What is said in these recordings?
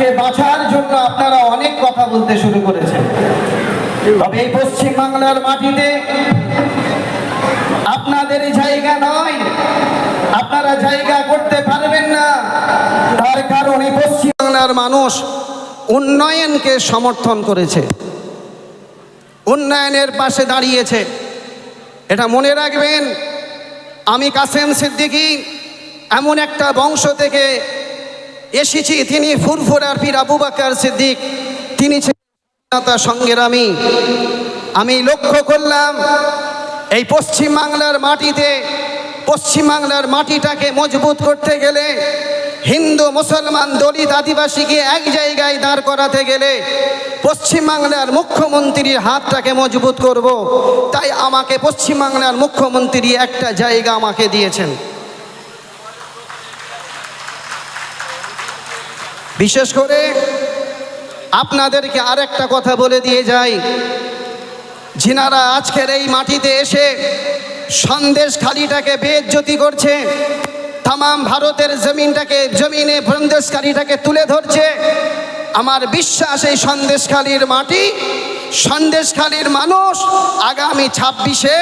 আজকে বাঁচার জন্য আপনারা অনেক কথা বলতে শুরু করেছেন। তবে এই পশ্চিম বাংলার মাটিতে আপনাদের জায়গা নয়। আপনারা জায়গা করতে পারবেন না। তার কারণ এই পশ্চিম বাংলার মানুষ উন্নয়নকে সমর্থন করেছে। উন্নয়নের পাশে দাঁড়িয়েছে। এটা মনে রাখবেন, আমি কাসেম সিদ্দিকী এমন একটা বংশ থেকে এসেছি তিনি ফুরফুরার পীর আবু বাকার সিদ্দিক। তিনি ছিলেন সংগ্রামী আমি। লক্ষ্য করলাম, এই পশ্চিম বাংলার মাটিতে, পশ্চিম বাংলার মাটিটাকে মজবুত করতে গেলে, হিন্দু, মুসলমান, দলিত, আদিবাসীকে এক জায়গায় দাঁড় করাতে গেলে পশ্চিমবাংলার মুখ্যমন্ত্রীর হাতটাকে মজবুত করব। তাই আমাকে পশ্চিমবাংলার মুখ্যমন্ত্রী একটা জায়গা আমাকে দিয়েছেন। বিশেষ করে আপনাদেরকে আরেকটা কথা বলে দিয়ে যাই। যিনারা আজকের এই মাটিতে এসে সন্দেশ খালিটাকে বেজ্জতি করছে তাম ভারতের জমিনটাকে, জমিনে সন্দেশকারীটাকে তুলে ধরছে, আমার বিশ্বাস এই সন্দেশখালীর মাটি, সন্দেশখালীর মানুষ আগামী ছাব্বিশে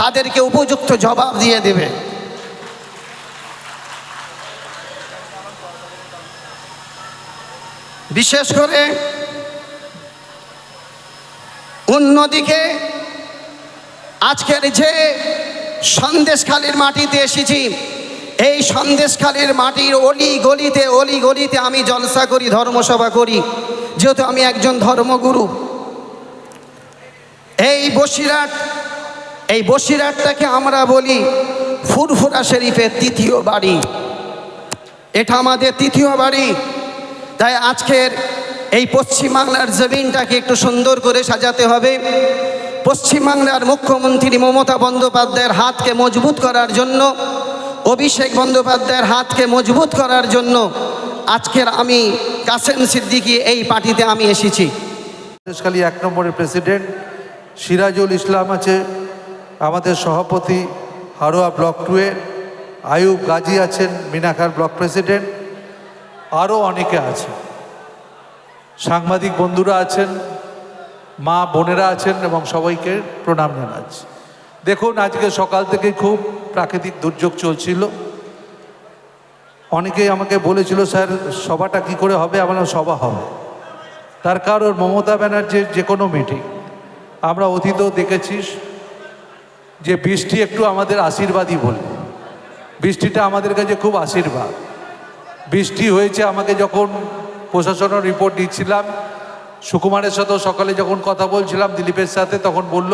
তাদেরকে উপযুক্ত জবাব দিয়ে দেবে। বিশেষ করে অন্যদিকে আজকের যে সন্দেশখালীর মাটিতে এসেছি, এই সন্দেশখালীর মাটির অলি গলিতে অলি গলিতে আমি জলসা করি, ধর্মসভা করি। যেহেতু আমি একজন ধর্মগুরু। এই বসিরহাট, এই বসিরহাটটাকে আমরা বলি ফুরফুরা শরীফের তৃতীয় বাড়ি। এটা আমাদের তৃতীয় বাড়ি। তাই আজকের এই পশ্চিমবাংলার জমিনটাকে একটু সুন্দর করে সাজাতে হবে। পশ্চিমবাংলার মুখ্যমন্ত্রী মমতা বন্দ্যোপাধ্যায়ের হাতকে মজবুত করার জন্য, অভিষেক বন্দ্যোপাধ্যায়ের হাতকে মজবুত করার জন্য আজকের আমি কাসেম সিদ্দিকি এই পার্টিতে আমি এসেছি। সন্দেশখালী এক নম্বরের প্রেসিডেন্ট সিরাজুল ইসলাম আছে, আমাদের সভাপতি হারোয়া ব্লক টুয়ের আয়ুব গাজী আছেন মিনাখার ব্লক প্রেসিডেন্ট। আরও অনেকে আছে। সাংবাদিক বন্ধুরা আছেন, মা বোনেরা আছেন এবং সবাইকে প্রণাম জানাচ্ছি। দেখুন, আজকে সকাল থেকে খুব প্রাকৃতিক দুর্যোগ চলছিল। অনেকেই আমাকে বলেছিল, স্যার, সভাটা কি করে হবে? আমার সভা হবে। তার কারণ মমতা ব্যানার্জির যে কোনো মিটিং, আমরা অতীতেও দেখেছি যে বৃষ্টি একটু আমাদের আশীর্বাদই বলে। বৃষ্টিটা আমাদের কাছে খুব আশীর্বাদ। বৃষ্টি হয়েছে, আমাকে যখন প্রশাসনের রিপোর্ট দিচ্ছিলাম, সুকুমারের সাথেও সকালে যখন কথা বলছিলাম দিলীপের সাথে, তখন বলল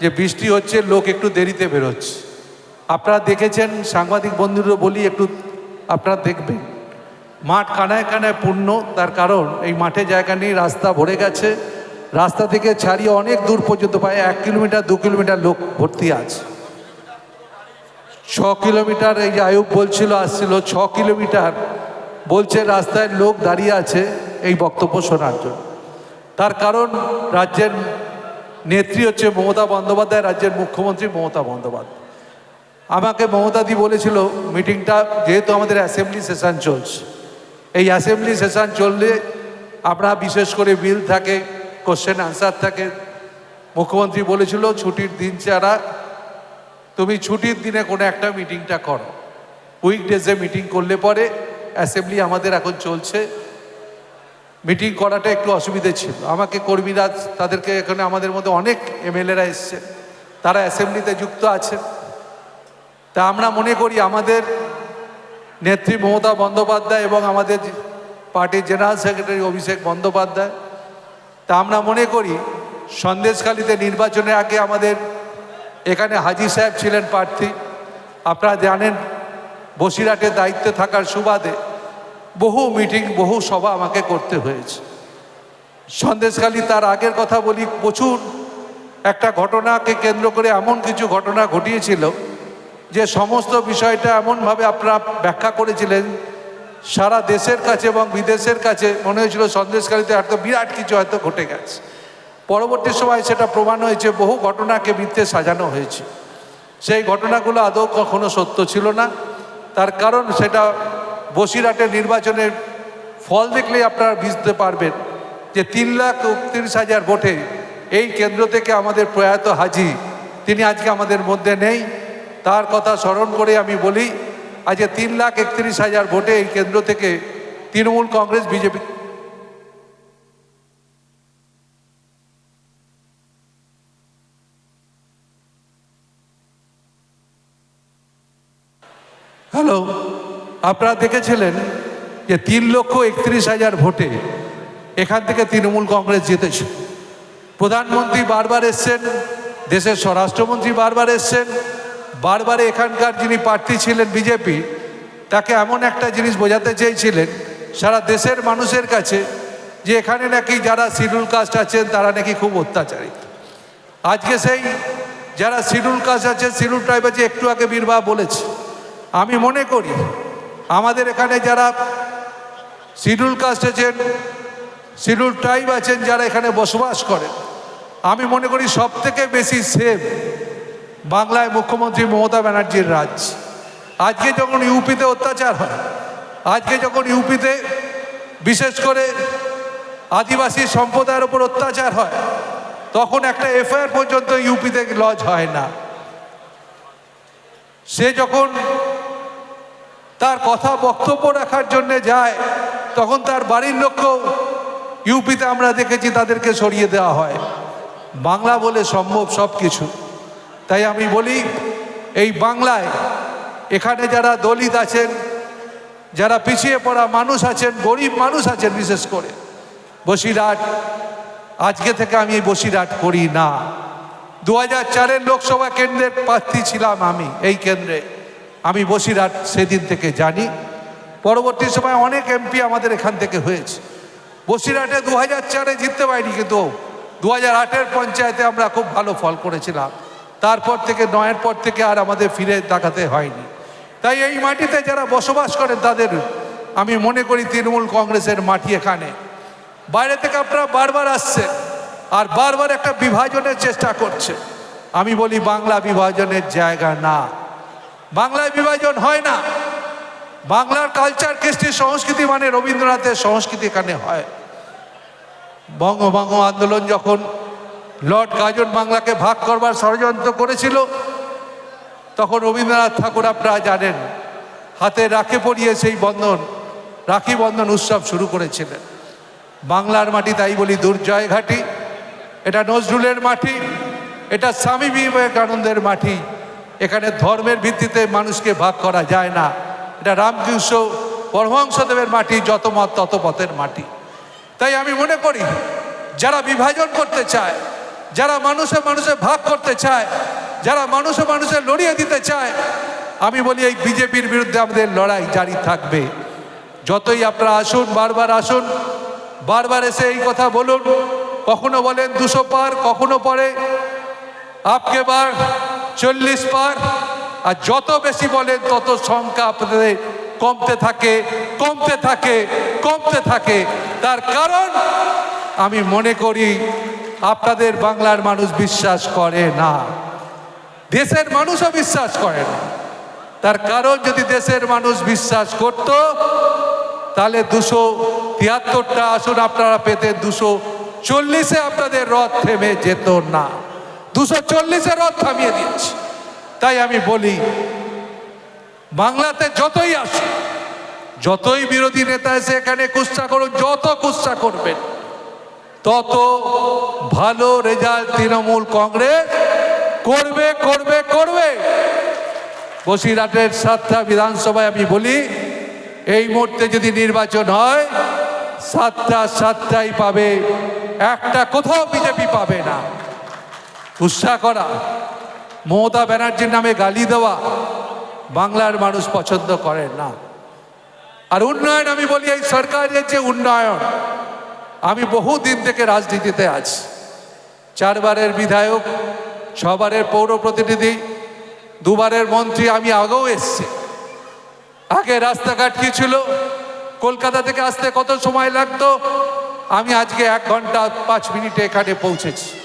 যে বৃষ্টি হচ্ছে, লোক একটু দেরিতে বেরোচ্ছে। আপনারা দেখেছেন, সাংবাদিক বন্ধুরা বলি, একটু আপনারা দেখবেন। মাঠ কানায় কানায় পূর্ণ, তার কারণ এই মাঠে জায়গা নেই, রাস্তা ভরে গেছে। রাস্তা থেকে ছাড়িয়ে অনেক দূর পর্যন্ত, প্রায় এক কিলোমিটার, দু কিলোমিটার লোক ভর্তি আছে। ছ কিলোমিটার, এই যে আয়ুব বলছিল, আসছিল ছ কিলোমিটার। বলছে, রাস্তায় লোক দাঁড়িয়ে আছে এই বক্তব্য শোনার জন্য। তার কারণ, রাজ্যের নেত্রী হচ্ছে মমতা বন্দ্যোপাধ্যায়, রাজ্যের মুখ্যমন্ত্রী মমতা বন্দ্যোপাধ্যায়। আমাকে মমতাদি বলেছিল, মিটিংটা যেহেতু আমাদের অ্যাসেম্বলি সেশন চলছে, এই অ্যাসেম্বলি সেশন চললে আমরা বিশেষ করে বিল থাকে, কোশ্চেন আনসার থাকে। মুখ্যমন্ত্রী বলেছিল, ছুটির দিন ছাড়া তুমি ছুটির দিনে কোনো একটা মিটিংটা করো। উইকডেজে মিটিং করলে পরে অ্যাসেম্বলি আমাদের এখন চলছে। মিটিং করাটা একটু অসুবিধে ছিল। আমাকে কর্মীরা তাদেরকে এখানে আমাদের মধ্যে অনেক এমএলএরা এসছে। তারা অ্যাসেম্বলিতে যুক্ত আছে। তা আমরা মনে করি আমাদের নেত্রী মমতা বন্দ্যোপাধ্যায় এবং আমাদের পার্টির জেনারেল সেক্রেটারি অভিষেক বন্দ্যোপাধ্যায়। তা আমরা মনে করি সন্দেশখালীতে নির্বাচনের আগে আমাদের এখানে হাজি সাহেব ছিলেন প্রার্থী। আপনারা জানেন বসিরহাটের দায়িত্বে থাকার সুবাদে বহু মিটিং, বহু সভা আমাকে করতে হয়েছে। সন্দেশখালী তার আগের কথা বলি, প্রচুর একটা ঘটনাকে কেন্দ্র করে এমন কিছু ঘটনা ঘটিয়েছিল যে সমস্ত বিষয়টা এমনভাবে আপনারা ব্যাখ্যা করেছিলেন। সারা দেশের কাছে এবং বিদেশের কাছে মনে হয়েছিল সন্দেশকারীতে হয়তো বিরাট কিছু হয়তো ঘটে গেছে। পরবর্তী সময় সেটা প্রমাণ হয়েছে, বহু ঘটনাকে মিথ্যে সাজানো হয়েছে। সেই ঘটনাগুলো আদৌ কখনো সত্য ছিল না। তার কারণ সেটা বসিরহাটের নির্বাচনের ফল দেখলেই আপনারা বুঝতে পারবেন যে তিন লাখ উনত্রিশ হাজার ভোটে এই কেন্দ্র থেকে আমাদের প্রয়াত হাজি, তিনি আজকে আমাদের মধ্যে নেই। তার কথা স্মরণ করে আমি বলি, আজকে তিন লাখ একত্রিশ হাজার ভোটে এই কেন্দ্র থেকে তৃণমূল কংগ্রেস, বিজেপি আপনারা দেখেছিলেন যে তিন লক্ষ একত্রিশ হাজার ভোটে এখান থেকে তৃণমূল কংগ্রেস জিতেছে। প্রধানমন্ত্রী বারবার এসছেন, দেশের স্বরাষ্ট্রমন্ত্রী বারবার এসছেন, বারবার এখানকার যিনি প্রার্থী ছিলেন বিজেপি, তাকে এমন একটা জিনিস বোঝাতে চেয়েছিলেন, সারা দেশের মানুষের কাছে যে এখানে নাকি যারা শিডিউল কাস্ট আছেন, তারা নাকি খুব অত্যাচারিত আজকে সেই যারা শিডিউল কাস্ট আছে শিডিউল ট্রাইব আছে একটু আগে বীরবা বলেছে, আমি মনে করি আমাদের এখানে যারা শিডিউল কাস্ট আছেন, শিডিউল ট্রাইব আছেন, যারা এখানে বসবাস করেন, আমি মনে করি সব থেকে বেশি সেভ বাংলায় মুখ্যমন্ত্রী মমতা ব্যানার্জির রাজ। আজকে যখন ইউপিতে অত্যাচার হয়, আজকে যখন ইউপিতে বিশেষ করে আদিবাসী সম্প্রদায়ের ওপর অত্যাচার হয়, তখন একটা এফআইআর পর্যন্ত ইউপিতে লজ হয় না। সে যখন তার কথা বক্তব্য রাখার জন্য যায়, তখন তার বাড়ির লোককেও ইউপিতে আমরা দেখেছি তাদেরকে সরিয়ে দেওয়া হয়। বাংলা বলে সম্ভব সব কিছু তাই আমি বলি, এই বাংলায় এখানে যারা দলিত আছেন, যারা পিছিয়ে পড়া মানুষ আছেন, গরিব মানুষ আছেন বিশেষ করে, বসিরহাট, আজকে থেকে আমি এই বসিরহাট করি না। দু হাজার চারের লোকসভা কেন্দ্রের প্রার্থী ছিলাম আমি, এই কেন্দ্রে। আমি বসিরহাট সেদিন থেকে জানি। পরবর্তী সময় অনেক এমপি আমাদের এখান থেকে হয়েছে। বসিরহাটে দু হাজার চারে জিততে পারিনি কিন্তু দু হাজার আটের পঞ্চায়েতে আমরা খুব ভালো ফল করেছিলাম। তারপর থেকে, নয়ের পর থেকে আর আমাদের ফিরে তাকাতে হয়নি। তাই এই মাটিতে যারা বসবাস করেন তাদের আমি মনে করি তৃণমূল কংগ্রেসের মাটি এখানে। বাইরে থেকে আপনারা বারবার আসছে আর বারবার একটা বিভাজনের চেষ্টা করছে। আমি বলি বাংলা বিভাজনের জায়গা না। বাংলায় বিভাজন হয় না। বাংলার কালচার কৃষ্টি, সংস্কৃতি মানে রবীন্দ্রনাথের সংস্কৃতি এখানে হয়। বঙ্গভঙ্গ আন্দোলন যখন লর্ড কার্জন বাংলাকে ভাগ করবার ষড়যন্ত্র করেছিল, তখন রবীন্দ্রনাথ ঠাকুর আপনারা জানেন, হাতে রাখে পরিয়ে সেই বন্ধন, রাখি বন্ধন উৎসব শুরু করেছিলেন। বাংলার মাটি তাই বলি দুর্জয় ঘাটি, এটা নজরুলের মাটি, এটা স্বামী বিবেকানন্দের মাটি। এখানে ধর্মের ভিত্তিতে মানুষকে ভাগ করা যায় না। এটা রামকৃষ্ণ পরমহংসদেবের মাটি, যত মত তত পথের মাটি। তাই আমি মনে করি, যারা বিভাজন করতে চায়, যারা মানুষে মানুষে ভাগ করতে চায়, যারা মানুষে মানুষে লড়িয়ে দিতে চায়, আমি বলি এই বিজেপির বিরুদ্ধে আমাদের লড়াই জারি থাকবে। যতই আপনারা আসুন, বারবার আসুন, বারবার এসে এই কথা বলুন, কখনো বলেন দুশো পার, কখনো পরে, আপকে বার চল্লিশ পার। আর যত বেশি বলেন, তত সংখ্যা আপনাদের কমতে থাকে কমতে থাকে কমতে থাকে। তার কারণ, আমি মনে করি, আপনাদের বাংলার মানুষ বিশ্বাস করে না। দেশের মানুষও বিশ্বাস করে না। তার কারণ, যদি দেশের মানুষ বিশ্বাস করত, তাহলে দুশো তিয়াত্তরটা আসন আপনারা পেতেন, দুশো চল্লিশে আপনাদের রথ থেমে যেত না। দুশো চল্লিশে রথ থামিয়ে দিয়েছি। তাই আমি বলি, বাংলাতে যতই আসে, যতই বিরোধী নেতা এসে এখানে কুৎসা করুন যত কুৎসা করবেন, তত ভালো রেজাল্ট তৃণমূল কংগ্রেস করবে করবে করবে। বসিরহাটের সাতটা বিধানসভায় আমি বলি, এই মুহূর্তে যদি নির্বাচন হয়, সাতটা সাতটাই পাবে, একটা কোথাও বিজেপি পাবে না। উৎসাহ করা, মমতা ব্যানার্জির নামে গালি দেওয়া, বাংলার মানুষ পছন্দ করে না। আর উন্নয়ন, আমি বলি, এই সরকারের যে উন্নয়ন, আমি বহু দিন থেকে রাজনীতিতে আছি। চারবারের বিধায়ক, ছবারের পৌর প্রতিনিধি, দুবারের মন্ত্রী, আমি আগেও এসছি। আগে রাস্তাঘাট কি ছিল? কলকাতা থেকে আসতে কত সময় লাগতো? আমি আজকে এক ঘণ্টা পাঁচ মিনিটে এখানে পৌঁছেছি।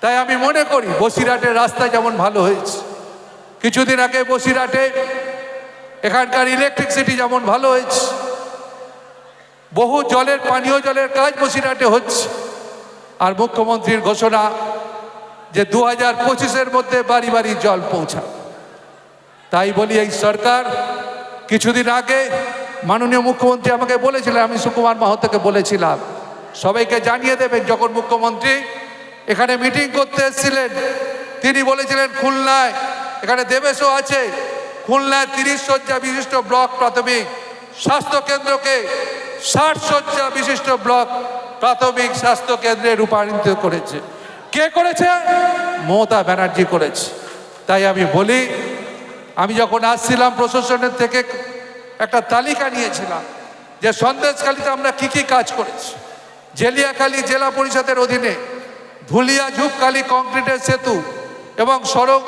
তাই আমি মনে করি বসিরহাটের রাস্তা যেমন ভালো হয়েছে। কিছুদিন আগে বসিরহাটে এখানকার ইলেকট্রিসিটি যেমন ভালো হয়েছে। বহু জলের, পানীয় জলের কাজ বসিরহাটে হচ্ছে। আর মুখ্যমন্ত্রীর ঘোষণা যে দু হাজার পঁচিশের মধ্যে বাড়ি বাড়ি জল পৌঁছাবে। তাই বলি এই সরকার, কিছুদিন আগে মাননীয় মুখ্যমন্ত্রী আমাকে বলেছিলেন, আমি সুকুমার মাহাতোকে বলেছিলাম, সবাইকে জানিয়ে দেবেন যখন মুখ্যমন্ত্রী এখানে মিটিং করতে এসেছিলেন। তিনি বলেছিলেন, খুলনায়, এখানে দেবেশও আছে। খুলনায় তিরিশ শয্যা বিশিষ্ট ব্লক প্রাথমিক স্বাস্থ্য কেন্দ্রকে ষাট শয্যা বিশিষ্ট ব্লক প্রাথমিক স্বাস্থ্য কেন্দ্রে রূপান্তরিত করেছে। কে করেছে? মমতা ব্যানার্জি করেছে। তাই আমি বলি, আমি যখন আসছিলাম প্রশাসনের থেকে, একটা তালিকা নিয়েছিলাম যে সন্দেশখালিতে আমরা কি কি কাজ করেছি। জেলিয়াখালী জেলা পরিষদের অধীনে ধুলিয়া ঝুপখালি কংক্রিটের সেতু এবং সড়ক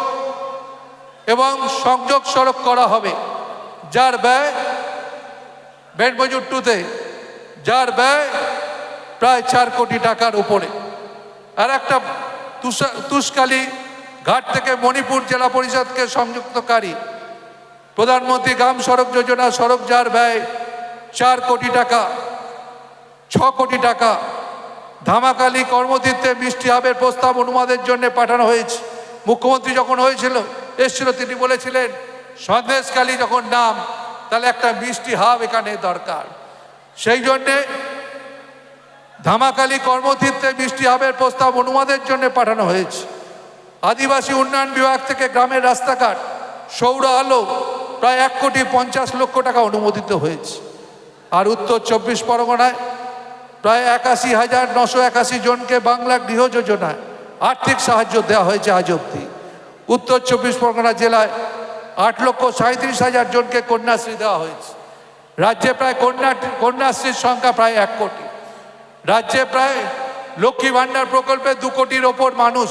এবং সংযোগ সড়ক করা হবে। যার ব্যয় বেডমজুর টুতে, যার ব্যয় প্রায় চার কোটি টাকার উপরে। আর একটা তুষকালী ঘাট থেকে মণিপুর জেলা পরিষদকে সংযুক্তকারী। প্রধানমন্ত্রী গ্রাম সড়ক যোজনা, সড়ক যার ব্যয় চার কোটি টাকা, ছ কোটি টাকা ধামাকালী কর্মতীর্থে মিষ্টি হাবের প্রস্তাব অনুমাদের জন্য পাঠানো হয়েছে। মুখ্যমন্ত্রী যখন হয়েছিল, এসেছিল, তিনি বলেছিলেন সন্দেশকালী যখন নাম, তাহলে একটা মিষ্টি হাব এখানে দরকার। সেই জন্যে ধামাকালি কর্মতীর্থে মিষ্টি হাবের প্রস্তাব অনুমাদের জন্য পাঠানো হয়েছে। আদিবাসী উন্নয়ন বিভাগ থেকে গ্রামের রাস্তাঘাট সৌর আলো প্রায় এক কোটি পঞ্চাশ লক্ষ টাকা অনুমোদিত হয়েছে। আর উত্তর চব্বিশ পরগনায় প্রায় একাশি হাজার নশো একাশি জনকে বাংলা গৃহ যোজনায় আর্থিক সাহায্য দেওয়া হয়েছে আজ অব্দি উত্তর চব্বিশ পরগনা জেলায় আট লক্ষ সাঁত্রিশ হাজার জনকে কন্যাশ্রী দেওয়া হয়েছে। রাজ্যে প্রায় কন্যা কন্যাশ্রীর সংখ্যা প্রায় এক কোটি। রাজ্যে প্রায় লক্ষ্মী ভাণ্ডার প্রকল্পে দু কোটির ওপর মানুষ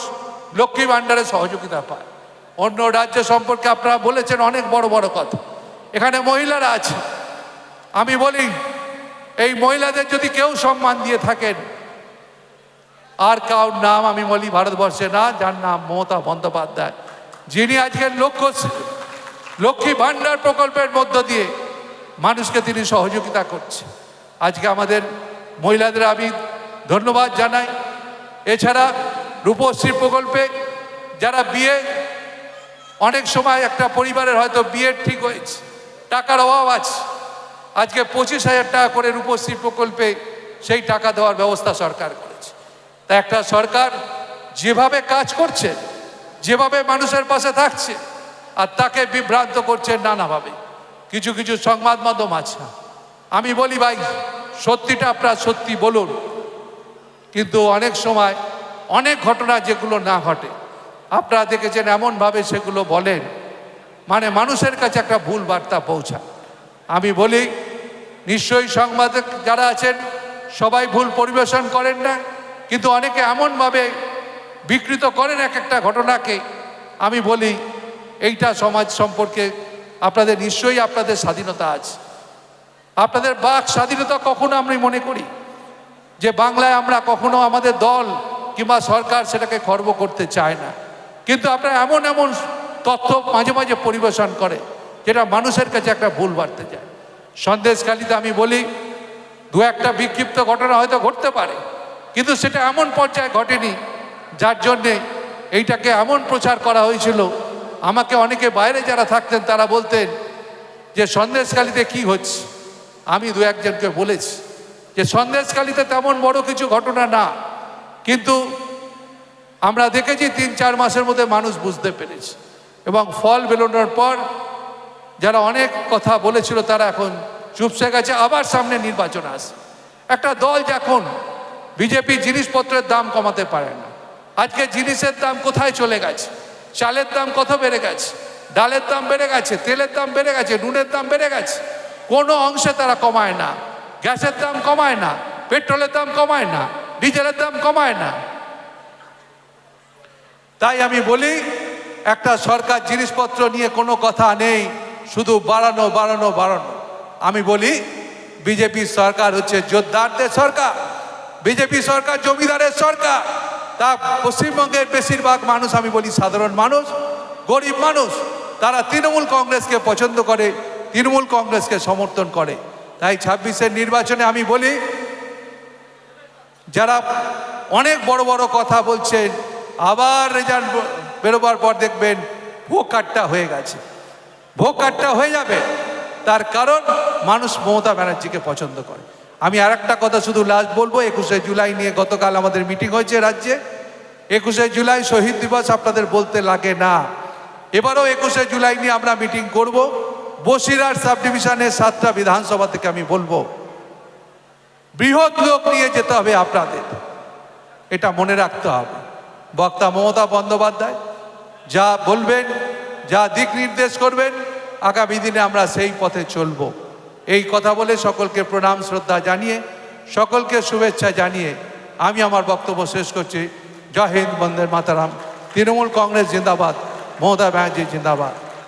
লক্ষ্মী ভাণ্ডারে সহযোগিতা পায়। অন্য রাজ্য সম্পর্কে আপনারা বলেছেন অনেক বড় বড় কথা। এখানে মহিলারা আছে। আমি বলি এই মহিলাদের যদি কেউ সম্মান দিয়ে থাকেন, আর কাউর নাম আমি বলি ভারতবর্ষে না, যার নাম মমতা বন্দ্যোপাধ্যায়। যিনি আজকের লক্ষ্য লক্ষ্মী ভাণ্ডার প্রকল্পের মধ্য দিয়ে মানুষকে তিনি সহযোগিতা করছে। আজকে আমাদের মহিলাদের আমি ধন্যবাদ জানাই। এছাড়া রূপশ্রী প্রকল্পে যারা বিয়ে, অনেক সময় একটা পরিবারের হয়তো বিয়ে ঠিক হয়েছে, টাকার অভাব আছে। আজকে পঁচিশ হাজার টাকা করে রূপশ্রী প্রকল্পে সেই টাকা দেওয়ার ব্যবস্থা সরকার করেছে। তা একটা সরকার যেভাবে কাজ করছে, যেভাবে মানুষের পাশে থাকছে, আর তাকে বিভ্রান্ত করছে নানাভাবে। কিছু কিছু সংবাদ মাধ্যম আছে। আমি বলি, ভাই, সত্যিটা আপনার সত্যি বলুন। কিন্তু অনেক সময় অনেক ঘটনা যেগুলো না ঘটে, আপনারা দেখেছেন এমনভাবে সেগুলো বলেন মানে মানুষের কাছে একটা ভুল বার্তা পৌঁছায়। আমি বলি নিশ্চয়ই সংবাদ যারা আছেন, সবাই ভুল পরিবেশন করেন না, কিন্তু অনেকে এমনভাবে বিকৃত করেন এক একটা ঘটনাকে। আমি বলি, এইটা সমাজ সম্পর্কে আপনাদের নিশ্চয়ই আপনাদের স্বাধীনতা আছে। আপনাদের বাক স্বাধীনতা কখনো আমি মনে করি, যে বাংলায় আমরা কখনো আমাদের দল কিংবা সরকার সেটাকে খর্ব করতে চায় না। কিন্তু আপনারা এমন এমন তথ্য মাঝে মাঝে পরিবেশন করে, যেটা মানুষের কাছে একটা ভুল বাড়তে যায়। সন্দেশখালিতে আমি বলি, দু একটা বিক্ষিপ্ত ঘটনা হয়তো ঘটতে পারে, কিন্তু সেটা এমন পর্যায়ে ঘটেনি, যার জন্যে এইটাকে এমন প্রচার করা হয়েছিল। আমাকে অনেকে বাইরে যারা থাকতেন তারা বলতেন যে, সন্দেশখালিতে কি হচ্ছে? আমি দু একজনকে বলেছি যে, সন্দেশখালিতে তেমন বড় কিছু ঘটনা না, কিন্তু আমরা দেখেছি তিন চার মাসের মধ্যে মানুষ বুঝতে পেরেছে। এবং ফল বেরোনোর পর যারা অনেক কথা বলেছিল, তারা এখন চুপসে গেছে, আবার সামনে নির্বাচন আসে একটা দল যখন বিজেপি জিনিসপত্রের দাম কমাতে পারে না, আজকে জিনিসের দাম কোথায় চলে গেছে? চালের দাম কত বেড়ে গেছে? ডালের দাম বেড়ে গেছে, তেলের দাম বেড়ে গেছে, নুনের দাম বেড়ে গেছে। কোনো অংশে তারা কমায় না, গ্যাসের দাম কমায় না, পেট্রোলের দাম কমায় না, ডিজেলের দাম কমায় না। তাই আমি বলি, একটা সরকার জিনিসপত্র নিয়ে কোনো কথা নেই শুধু বাড়ানো বাড়ানো বাড়ানো। আমি বলি বিজেপি সরকার হচ্ছে যোদ্ধারদের সরকার। বিজেপি সরকার জমিদারের সরকার। তা পশ্চিমবঙ্গের বেশিরভাগ মানুষ, আমি বলি সাধারণ মানুষ, গরিব মানুষ, তারা তৃণমূল কংগ্রেসকে পছন্দ করে, তৃণমূল কংগ্রেসকে সমর্থন করে। তাই ছাব্বিশের নির্বাচনে আমি বলি, যারা অনেক বড় বড় কথা বলছেন, আবার রেজাল্ট বেরোবার পর দেখবেন ভোগ কাটটা হয়ে গেছে। ভোগ কাটটা হয়ে যাবে। তার কারণ মানুষ মমতা ব্যানার্জিকে পছন্দ করে। আমি আর একটা কথা শুধু লাস্ট বলব, একুশে জুলাই নিয়ে গতকাল আমাদের মিটিং হয়েছে রাজ্যে। একুশে জুলাই শহীদ দিবস আপনাদের বলতে লাগে না। এবারও একুশে জুলাই নিয়ে আমরা মিটিং করব। বসিরহাট সাব ডিভিশনের সাতটা বিধানসভা থেকে আমি বলব, বৃহৎ লোক নিয়ে যেতে হবে আপনাদের। এটা মনে রাখতে হবে। বক্তা মমতা বন্দ্যোপাধ্যায় যা বলবেন, যা দিক নির্দেশ করবেন আগামী দিনে আমরা সেই পথে চলব। এই কথা বলে সকলকে প্রণাম, শ্রদ্ধা জানিয়ে, সকলকে শুভেচ্ছা জানিয়ে আমি আমার বক্তব্য শেষ করছি। জয় হিন্দ, বন্দে মাতারাম। তৃণমূল কংগ্রেস জিন্দাবাদ, মমতা ব্যানার্জি জিন্দাবাদ।